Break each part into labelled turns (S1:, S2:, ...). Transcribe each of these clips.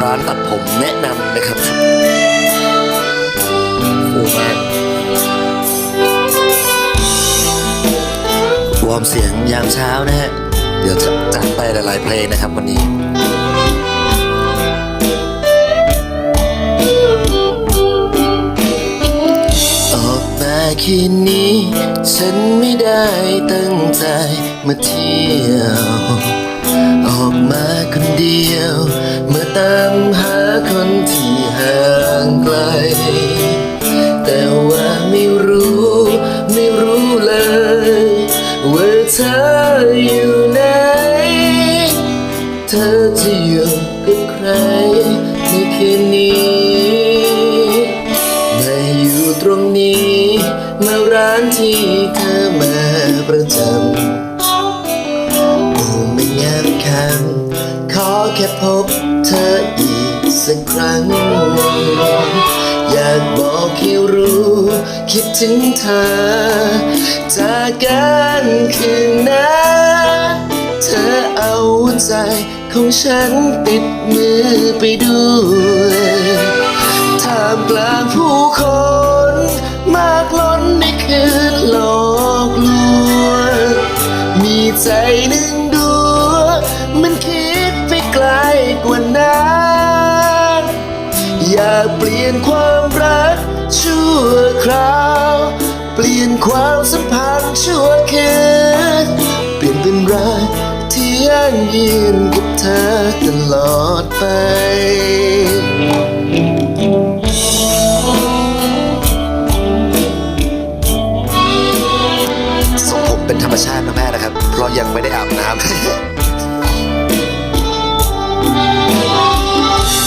S1: ร้านตัดผมแนะนำนะครับฟูมากวอร์มเสียงยามเช้านะฮะ เดี๋ยวจะจัดไปหลายๆเพลงนะครับวันนี้ออกมาคืนนี้ ฉันไม่ได้ตั้งใจมาเที่ยว ออกมาคนเดียว เมื่อตามหาคนที่ห่างไกล แต่ว่าไม่รู้ ไม่รู้เลยว่าเธออยู่ไหน เธอจะอยู่กับใครในคืนนี้มาอยู่ตรงนี้ มาร้านที่เธอมาประจำ ค่พบเธออีกสักครั้ง อยากบอกให้รู้ คิดถึงเธอ จากกันคืนนั้นเธอเอาใจของฉันติดมือไปด้วยท่ามกลาง คราว เปลี่ยนความสัมพันธ์ชั่วคืนเปลี่ยนเป็นรักที่ยั่งยืนกับเธอตลอดไปทรงผมเป็นธรรมชาตินะแม่นะครับ เพราะยังไม่ได้อาบน้ำ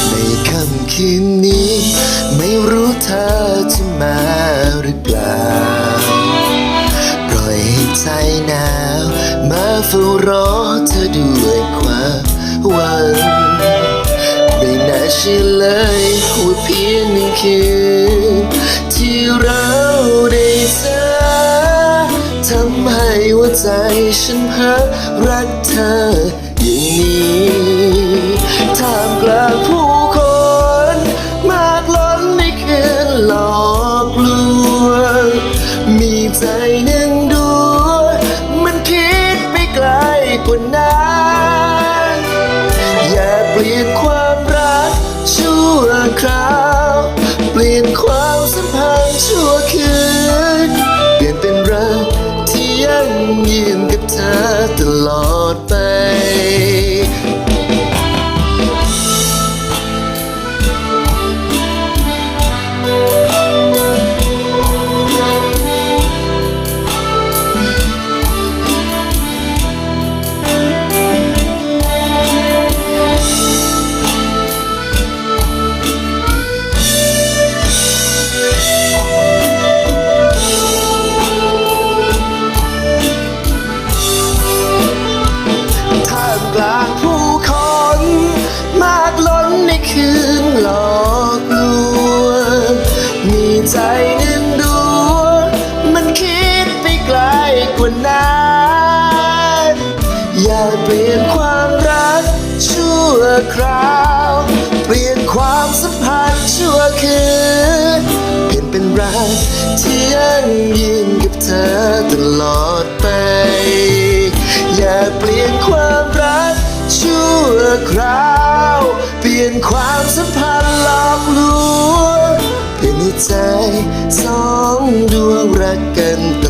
S1: ในค่ำคืนนี้ ไม่รู้เธอจะมา เฝ้ารอเธอด้วยความหวังไม่น่าเชื่อเลยว่าเพียงหนึ่งคืนที่เราได้เจอทำให้หัวใจฉันพักรักเธออย่างนี้ท่ามกลางผู้คนมากล้นในคืนหลอกลวงมีใจนึง ราวเปลี่ยนความสัมพันธ์ชั่วคืน เปลี่ยนเป็นรักที่ยั่งยืนกับเธอตลอด ความสัมพันธ์ชั่วคืนเปลี่ยนเป็นรักที่ยั่งยืนกับเธอตลอดไป อย่าเปลี่ยนความรักชั่วคราว เปลี่ยนความสัมพันธ์หลอกลวงเปลี่ยนให้ใจสองดวงรักกัน